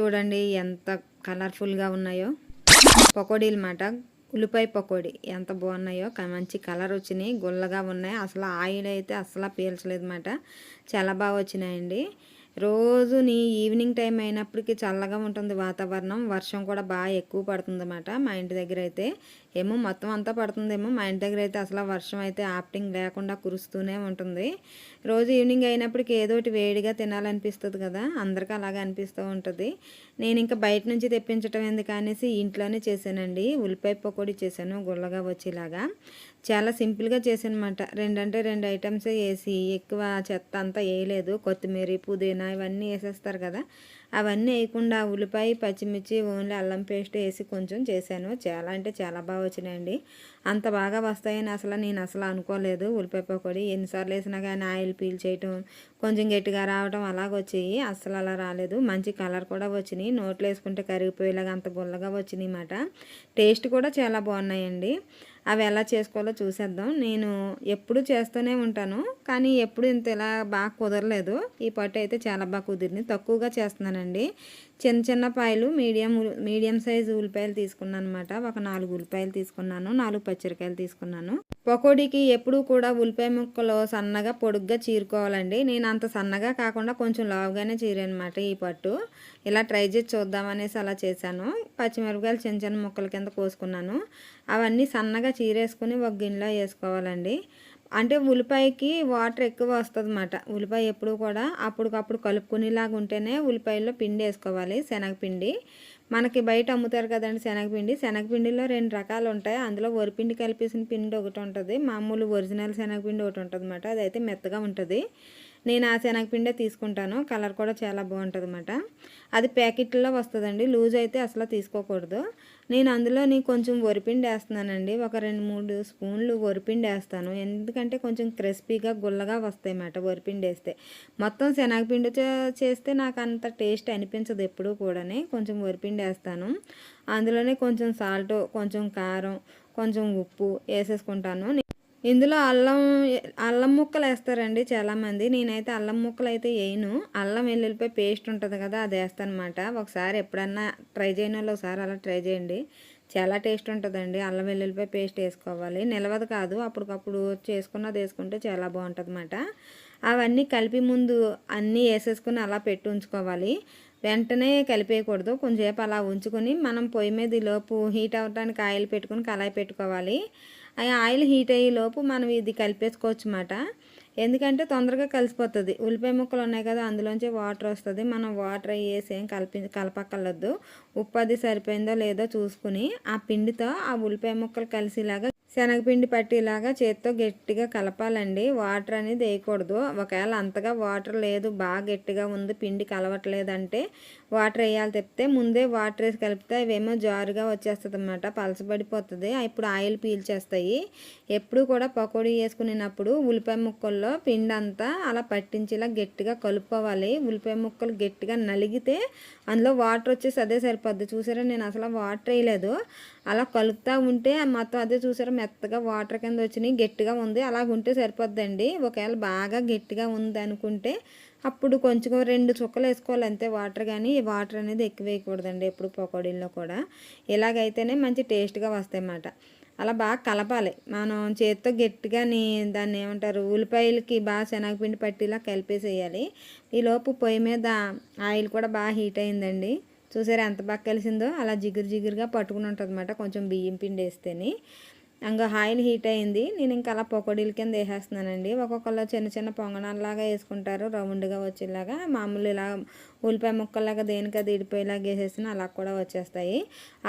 చూడండి ఎంత కలర్ఫుల్గా ఉన్నాయో. పకోడీలు మాట ఉల్లిపాయ పకోడీ ఎంత బాగున్నాయో. మంచి కలర్ వచ్చినాయి. గుల్లగా ఉన్నాయి. అసలు ఆయిల్ అయితే అసలు పీల్చలేదు అన్నమాట చాలా బాగా వచ్చినాయండి. రోజు నీ ఈవినింగ్ టైం అయినప్పటికీ చల్లగా ఉంటుంది వాతావరణం. వర్షం కూడా బాగా ఎక్కువ పడుతుంది అన్నమాట మా ఇంటి దగ్గర అయితే. ఏమో మొత్తం అంతా పడుతుందేమో. మా ఇంటి దగ్గర అయితే అసలు వర్షం అయితే ఆప్టింగ్ లేకుండా కురుస్తూనే ఉంటుంది. రోజు ఈవినింగ్ అయినప్పటికీ ఏదో ఒకటి వేడిగా తినాలనిపిస్తుంది కదా. అందరికీ అలాగే అనిపిస్తూ ఉంటుంది. నేను ఇంకా బయట నుంచి తెప్పించటం ఎందుకు అనేసి ఇంట్లోనే చేశానండి. ఉల్లిపాయ పకోడీ చేశాను గుల్లగా వచ్చేలాగా. చాలా సింపుల్గా చేసానమాట రెండంటే రెండు ఐటమ్స్ వేసి ఎక్కువ చెత్త అంతా వేయలేదు కొత్తిమీర పుదీనా ఇవన్నీ వేసేస్తారు కదా. అవన్నీ వేయకుండా ఉల్లిపాయ పచ్చిమిర్చి ఓన్లీ అల్లం పేస్ట్ వేసి కొంచెం చేశాను. చాలా అంటే చాలా బాగా వచ్చినాయండి. అంత బాగా వస్తాయని అసలు నేను అసలు అనుకోలేదు. ఉల్లిపాయ పకోడీ ఎన్నిసార్లు వేసినా కానీ ఆయిల్ పీల్ చేయటం కొంచెం గట్టిగా రావటం అలాగొచ్చాయి అసలు అలా రాలేదు. మంచి కలర్ కూడా వచ్చినాయి. నోట్లో వేసుకుంటే కరిగిపోయేలాగా అంత గుల్లగా వచ్చినాయి అన్నమాట. టేస్ట్ కూడా చాలా బాగున్నాయండి. అవి ఎలా చేసుకోవాలో చూసేద్దాం. నేను ఎప్పుడు చేస్తూనే ఉంటాను కానీ ఎప్పుడు ఇంత ఇలా బాగా కుదరలేదు. ఈ పట్టు అయితే చాలా బాగా కుదిరింది. తక్కువగా చేస్తున్నానండి. చిన్న చిన్న పాయలు మీడియం మీడియం సైజు ఉల్లిపాయలు తీసుకున్నాను అనమాట ఒక నాలుగు ఉల్లిపాయలు తీసుకున్నాను నాలుగు పచ్చిరకాయలు తీసుకున్నాను. పకోడీకి ఎప్పుడూ కూడా ఉల్లిపాయ ముక్కలు సన్నగా పొడుగ్గా చీరుకోవాలండి. నేను అంత సన్నగా కాకుండా కొంచెం లావుగానే చీరాను అనమాట ఈ పట్టు. ఇలా ట్రై చేసి చూద్దామనేసి అలా చేశాను. పచ్చిమిరపకాయలు చిన్న చిన్న ముక్కల కింద కోసుకున్నాను. అవన్నీ సన్నగా చీరేసుకుని ఒక గిన్నెలో వేసుకోవాలండి. అంటే ఉల్లిపాయకి వాటర్ ఎక్కువ వస్తుంది అన్నమాట ఉల్లిపాయ ఎప్పుడు కూడా అప్పటికప్పుడు కలుపుకునేలాగా ఉంటేనే ఉల్లిపాయల్లో పిండి వేసుకోవాలి శనగపిండి. మనకి బయట అమ్ముతారు కదండి శనగపిండి. శనగపిండిలో రెండు రకాలు ఉంటాయి. అందులో వరిపిండి కలిపేసిన పిండి ఒకటి ఉంటుంది. మామూలు ఒరిజినల్ శనగపిండి ఒకటి ఉంటుంది అన్నమాట అదైతే మెత్తగా ఉంటుంది. నేను ఆ శనగపిండే తీసుకుంటాను. కలర్ కూడా చాలా బాగుంటుంది అన్నమాట అది ప్యాకెట్లో వస్తుందండి. లూజ్ అయితే అసలు తీసుకోకూడదు. నేను అందులోని కొంచెం వరిపిండి వేస్తున్నానండి. ఒక రెండు మూడు స్పూన్లు వరిపిండి వేస్తాను. ఎందుకంటే కొంచెం క్రిస్పీగా గుల్లగా వస్తాయి అన్నమాట వరిపిండి వేస్తే. మొత్తం శనగపిండి చేస్తే నాకు అంత టేస్ట్ అనిపించదు ఎప్పుడూ కూడానే. కొంచెం వరిపిండి వేస్తాను. అందులోనే కొంచెం సాల్ట్ కొంచెం కారం కొంచెం ఉప్పు వేసేసుకుంటాను. ఇందులో అల్లం అల్లం ముక్కలు వేస్తారండి చాలామంది. నేనైతే అల్లం ముక్కలు అయితే వేయను. అల్లం వెల్లుల్లిపాయ పేస్ట్ ఉంటుంది కదా అది వేస్తానమాట. ఒకసారి ఎప్పుడన్నా ట్రై చేయని వాళ్ళు ఒకసారి అలా ట్రై చేయండి. చాలా టేస్ట్ ఉంటుందండి. అల్లం వెల్లుల్లిపాయ పేస్ట్ వేసుకోవాలి. నిలవదు కాదు. అప్పటికప్పుడు చేసుకున్నది వేసుకుంటే చాలా బాగుంటుంది అన్నమాట అవన్నీ కలిపి ముందు అన్నీ వేసేసుకుని అలా పెట్టి ఉంచుకోవాలి. వెంటనే కలిపేయకూడదు. కొంచెంసేపు అలా ఉంచుకొని మనం పొయ్యి మీద లోపు హీట్ అవ్వడానికి ఆయిల్ పెట్టుకుని కళాయి పెట్టుకోవాలి. ఆ ఆయిల్ హీట్ అయ్యే లోపు మనం ఇది కలిపేసుకోవచ్చు అన్నమాట ఎందుకంటే తొందరగా కలిసిపోతుంది. ఉల్లిపాయ ముక్కలు ఉన్నాయి కదా అందులోంచి వాటర్ వస్తుంది. మనం వాటర్ వేసి ఏం కలిపి కలపక్కర్లేదు. ఉప్పు అది సరిపోయిందో లేదో చూసుకుని ఆ పిండితో ఆ ఉల్లిపాయ ముక్కలు కలిసేలాగా శనగపిండి పట్టేలాగా చేత్తో గట్టిగా కలపాలండి. వాటర్ అనేది వేయకూడదు. ఒకవేళ అంతగా వాటర్ లేదు బాగా గట్టిగా ఉంది పిండి కలవట్లేదంటే వాటర్ వేయాలి తెప్పితే ముందే వాటర్ వేసి కలిపితే అవేమో జారుగా వచ్చేస్తుంది అనమాట పలసపడిపోతుంది ఇప్పుడు ఆయిల్ పీల్చేస్తాయి. ఎప్పుడు కూడా పకోడీ వేసుకునేటప్పుడు ఉల్లిపాయ ముక్కల్లో పిండి అంతా అలా పట్టించేలా గట్టిగా కలుపుకోవాలి. ఉల్లిపాయ ముక్కలు గట్టిగా నలిగితే అందులో వాటర్ వచ్చేసి అదే సరిపోద్ది. చూసారా? నేను అసలు వాటర్ వేయలేదు. అలా కలుపుతూ ఉంటే మొత్తం అదే చూసారా? మెత్తగా వాటర్ కింద వచ్చినాయి. గట్టిగా ఉంది. అలా ఉంటే సరిపోద్దండి. ఒకవేళ బాగా గట్టిగా ఉంది అనుకుంటే అప్పుడు కొంచెం రెండు చుక్కలు వేసుకోవాలి అంతే వాటర్ కానీ వాటర్ అనేది ఎక్కువ వేయకూడదండి ఎప్పుడు పకోడీల్లో కూడా. ఇలాగైతేనే మంచి టేస్ట్గా వస్తాయి అన్నమాట అలా బాగా కలపాలి. మనం చేత్తో గట్టిగా దాన్ని ఏమంటారు ఉల్లిపాయలకి బాగా శనగపిండి పట్టిలా కలిపేసేయాలి. ఈలోపు పొయ్యి మీద ఆయిల్ కూడా బాగా హీట్ అయిందండి. చూసారా ఎంత బాగా కలిసిందో? అలా జిగురు జిగురుగా పట్టుకుని ఉంటుంది కొంచెం బియ్యం పిండి వేస్తేనే. ఇంకా ఆయిల్ హీట్ అయింది. నేను ఇంకా అలా పకోడీల కింద వేసేస్తున్నానండి. ఒక్కొక్కరు చిన్న చిన్న పొంగనాల్లాగా వేసుకుంటారు. రౌండ్గా వచ్చేలాగా. మామూలు ఇలా ఉల్లిపాయ ముక్కల్లాగా దేనికి అది ఇడిపోయేలాగా వేసేసిన అలా కూడా వచ్చేస్తాయి.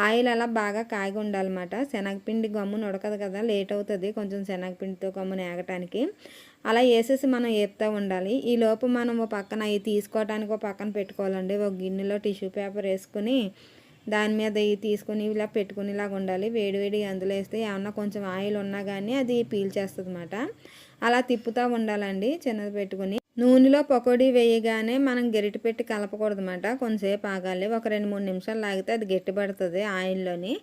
ఆయిల్ అలా బాగా కాగి ఉండాలన్నమాట. శనగపిండి గమ్మును ఉడకదు కదా లేట్ అవుతుంది కొంచెం శనగపిండితో గమ్మున ఏగటానికి అలా వేసేసి మనం వేపుతూ ఉండాలి. ఈ లోపు మనం ఓ పక్కన అవి తీసుకోవడానికి ఒక పక్కన పెట్టుకోవాలండి. ఒక గిన్నెలో టిష్యూ పేపర్ వేసుకుని దాని మీద ఇవి తీసుకొని ఇలా పెట్టుకునేలాగా ఉండాలి. వేడివేడి అందులో వేస్తే ఏమన్నా కొంచెం ఆయిల్ ఉన్నా కానీ అది పీల్చేస్తుంది అనమాట అలా తిప్పుతూ ఉండాలండి చిన్నది పెట్టుకుని. నూనెలో పకోడీ వేయగానే మనం గరిటె పెట్టి కలపకూడదు అనమాట కొంతసేపు ఆగాలి. ఒక రెండు మూడు నిమిషాలు లాగితే అది గట్టిపడుతుంది ఆయిల్లోని.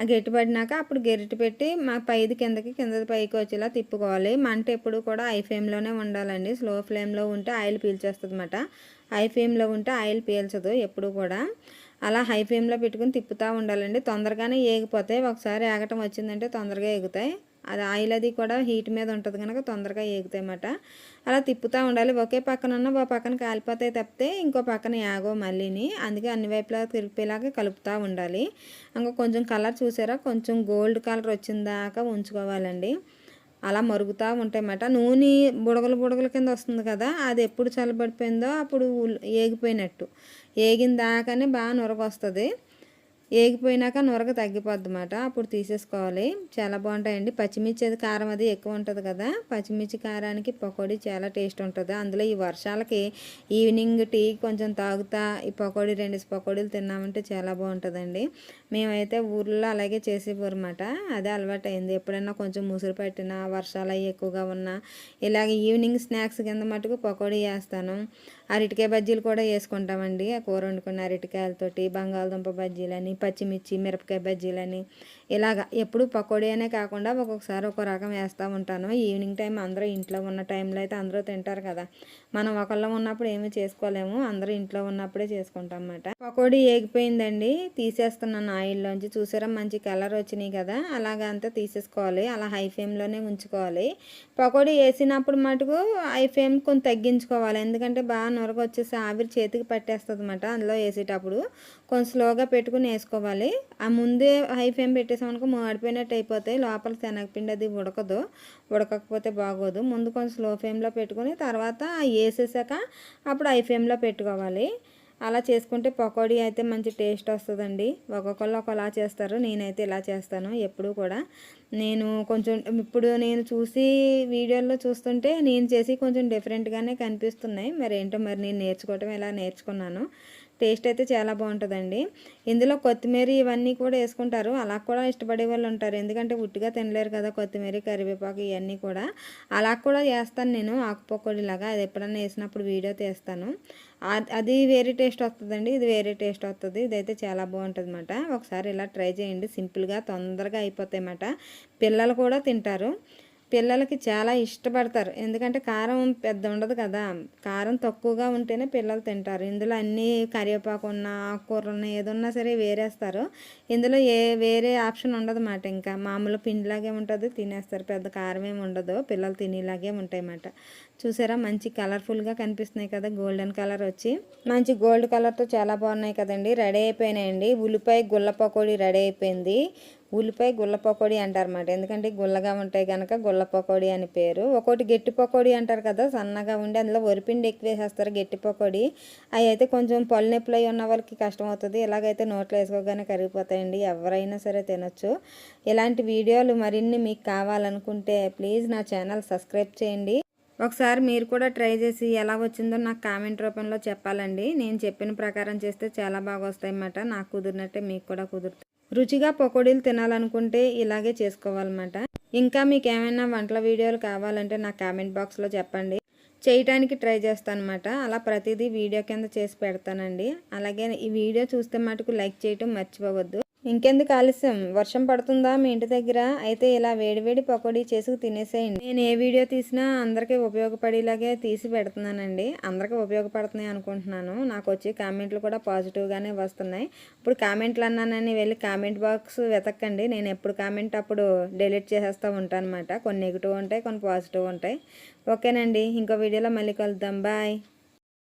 ఆ గట్టిపడినాక అప్పుడు గరిటె పెట్టి మా పైది కిందకి కిందది పైకి వచ్చేలా తిప్పుకోవాలి. మంట ఎప్పుడు కూడా హై ఫ్లేమ్లోనే ఉండాలండి. స్లో ఫ్లేమ్లో ఉంటే ఆయిల్ పీల్చేస్తుంది అనమాట హై ఫ్లేమ్లో ఉంటే ఆయిల్ పీల్చదు ఎప్పుడు కూడా. అలా హై ఫ్లేమ్లో పెట్టుకుని తిప్పుతూ ఉండాలండి. తొందరగానే ఏగిపోతాయి. ఒకసారి ఏగటం వచ్చిందంటే తొందరగా ఎగుతాయి అది ఆయిల్ అది కూడా హీట్ మీద ఉంటుంది కనుక తొందరగా ఏగుతాయి అన్నమాట అలా తిప్పుతూ ఉండాలి. ఒకే పక్కన ఉన్న ఒక పక్కన కాలిపోతాయి తప్పితే ఇంకో పక్కన యాగో మళ్ళీని. అందుకే అన్ని వైపులా తిరిపేలాగా కలుపుతూ ఉండాలి. ఇంకా కొంచెం కలర్ చూసారా? కొంచెం గోల్డ్ కలర్ వచ్చిన దాకా ఉంచుకోవాలండి. అలా మరుగుతూ ఉంటాయన్నమాట. నూనె బుడగలు బుడగల కింద వస్తుంది కదా అది ఎప్పుడు చల్లబడిపోయిందో అప్పుడు ఏగిపోయినట్టు. ఏగిన దాకానే బాగా నురగొస్తుంది. ఏగిపోయినాక నొరగ తగ్గిపోద్ది అన్నమాట అప్పుడు తీసేసుకోవాలి. చాలా బాగుంటాయండి. పచ్చిమిర్చి అది కారం అది ఎక్కువ ఉంటుంది కదా. పచ్చిమిర్చి కారానికి పకోడీ చాలా టేస్ట్ ఉంటుంది. అందులో ఈ వర్షాలకి ఈవినింగ్ టీ కొంచెం తాగుతా ఈ పకోడీ రెండు పకోడీలు తిన్నామంటే చాలా బాగుంటుందండి. మేమైతే ఊర్లో అలాగే చేసేవారు అనమాట అదే అలవాటు అయింది ఎప్పుడైనా కొంచెం ముసురు పెట్టినా వర్షాలు అవి ఎక్కువగా ఉన్నా ఇలాగ ఈవినింగ్ స్నాక్స్ కింద మటుకు పకోడీ వేస్తాను అరటికాయ బజ్జీలు కూడా వేసుకుంటామండి. కూర వండుకున్న అరటికాయలతోటి బంగాళదుంప బజ్జీలని పచ్చిమిర్చి మిరపకాయ బజ్జీలని ఇలాగ ఎప్పుడు పకోడీ అనే కాకుండా ఒక్కొక్కసారి ఒక రకం వేస్తూ ఉంటాను. ఈవినింగ్ టైం అందరూ ఇంట్లో ఉన్న టైంలో అయితే అందరూ తింటారు కదా. మనం ఒకళ్ళం ఉన్నప్పుడు ఏమీ చేసుకోలేము. అందరూ ఇంట్లో ఉన్నప్పుడే చేసుకుంటాం అన్నమాట. పకోడీ ఏగిపోయిందండి. తీసేస్తున్నాను ఆయిల్లోంచి. చూసారా మంచి కలర్ వచ్చినాయి కదా. అలాగ అంతా తీసేసుకోవాలి. అలా హై ఫ్లేమ్లోనే ఉంచుకోవాలి. పకోడీ వేసినప్పుడు మటుకు హై ఫ్లేమ్ కొంచెం తగ్గించుకోవాలి. ఎందుకంటే బాగా నొరగ వచ్చేసి ఆవిరి చేతికి పట్టేస్తుంది అనమాట అందులో వేసేటప్పుడు కొంచెం స్లోగా పెట్టుకుని వేసుకోవాలి. ఆ ముందే హై ఫ్లేమ్ పెట్టేసామనుకో మాడిపోయినట్టు అయిపోతాయి. లోపల శనగపిండి అది ఉడకదు. ఉడకకపోతే బాగోదు. ముందు కొంచెం స్లో ఫ్లేమ్లో పెట్టుకుని తర్వాత వేసేసాక అప్పుడు హై ఫ్లేమ్లో పెట్టుకోవాలి. అలా చేసుకుంటే పకోడీ అయితే మంచి టేస్ట్ వస్తుందండి. ఒక్కొక్కళ్ళు ఒకలా చేస్తారు. నేనైతే ఇలా చేస్తాను. ఎప్పుడు కూడా. నేను కొంచెం ఇప్పుడు నేను చూసి వీడియోల్లో చూస్తుంటే నేను చేసి కొంచెం డిఫరెంట్గానే కనిపిస్తున్నాయి. మరి ఏంటో మరి నేను నేర్చుకోవటం ఎలా నేర్చుకున్నాను. టేస్ట్ అయితే చాలా బాగుంటుందండి. ఇందులో కొత్తిమీర ఇవన్నీ కూడా వేసుకుంటారు. అలా కూడా ఇష్టపడే వాళ్ళు ఉంటారు. ఎందుకంటే ఉట్టిగా తినలేరు కదా కొత్తిమీర కరివేపాకు ఇవన్నీ కూడా. అలా కూడా చేస్తాను నేను ఆకుపకోడిలాగా. అది ఎప్పుడన్నా వేసినప్పుడు వీడియో తీస్తాను. అది వేరే టేస్ట్ వస్తుందండి. ఇది వేరే టేస్ట్ వస్తుంది. ఇదైతే చాలా బాగుంటుంది అనమాట ఒకసారి ఇలా ట్రై చేయండి. సింపుల్గా తొందరగా అయిపోతాయి అన్నమాట పిల్లలు కూడా తింటారు. పిల్లలకి చాలా ఇష్టపడతారు. ఎందుకంటే కారం పెద్ద ఉండదు కదా. కారం తక్కువగా ఉంటేనే పిల్లలు తింటారు. ఇందులో అన్ని కరివేపాకు ఉన్న ఆకుకూరలు ఉన్న ఏదున్నా సరే వేరేస్తారు. ఇందులో ఏ వేరే ఆప్షన్ ఉండదు మాట ఇంకా మామూలు పిండిలాగే ఉంటుంది తినేస్తారు. పెద్ద కారం ఏమి ఉండదు. పిల్లలు తినేలాగే ఉంటాయి అన్నమాట. చూసారా? మంచి కలర్ఫుల్గా కనిపిస్తున్నాయి కదా. గోల్డెన్ కలర్ వచ్చి. మంచి గోల్డ్ కలర్తో చాలా బాగున్నాయి కదండి. రెడీ అయిపోయినాయండి. ఉల్లిపాయ గుల్ల పకోడీ రెడీ అయిపోయింది. ఉల్లిపాయ గుల్ల పకోడీ అంటారన్నమాట. ఎందుకంటే గుల్లగా ఉంటాయి కనుక గుల్ల పకోడీ అని పేరు. ఒకటి గట్టి పకోడీ అంటారు కదా సన్నగా ఉండి అందులో వరిపిండి ఎక్కువ వేసేస్తారు గట్టి పకోడీ. అవి అయితే కొంచెం పళ్ళు నొప్పులు అయి ఉన్న వాళ్ళకి కష్టం అవుతుంది ఇలాగైతే నోట్లో వేసుకోగానే కరిగిపోతాయండి. ఎవరైనా సరే తినొచ్చు. ఇలాంటి వీడియోలు మరిన్ని మీకు కావాలనుకుంటే ప్లీజ్ నా ఛానల్ సబ్స్క్రైబ్ చేయండి. ఒకసారి మీరు కూడా ట్రై చేసి ఎలా వచ్చిందో నాకు కామెంట్ రూపంలో చెప్పాలండి. నేను చెప్పిన ప్రకారం చేస్తే చాలా బాగా వస్తాయి అన్నమాట నాకు కుదిరినట్టే మీకు కూడా కుదురుతుంది. రుచిగా పకోడీలు తినాలనుకుంటే ఇలాగే చేసుకోవాలన్నమాట. ఇంకా మీకు ఏమైనా వంటల వీడియోలు కావాలంటే నా కామెంట్ బాక్స్లో చెప్పండి. చేయటానికి ట్రై చేస్తాను అనమాట అలా ప్రతిదీ వీడియో కింద చేసి పెడతానండి. అలాగే ఈ వీడియో చూస్తే మటుకు లైక్ చేయటం మర్చిపోవద్దు. ఇంకెందుకు ఆలస్యం? వర్షం పడుతుందా మీ ఇంటి దగ్గర? అయితే ఇలా వేడివేడి పకోడీ చేసి తినేసేయండి. నేను ఏ వీడియో తీసినా అందరికీ ఉపయోగపడేలాగే తీసి పెడుతున్నానండి. అందరికీ ఉపయోగపడుతున్నాయి అనుకుంటున్నాను. నాకు వచ్చి కామెంట్లు కూడా పాజిటివ్గానే వస్తున్నాయి. ఇప్పుడు కామెంట్లు అన్నానని వెళ్ళి కామెంట్ బాక్స్ వెతక్కండి. నేను ఎప్పుడు కామెంట్ అప్పుడు డెలీట్ చేసేస్తూ ఉంటాను అనమాట కొన్ని నెగిటివ్ ఉంటాయి కొన్ని పాజిటివ్ ఉంటాయి. ఓకేనండి. ఇంకో వీడియోలో మళ్ళీ కలుద్దాం. బాయ్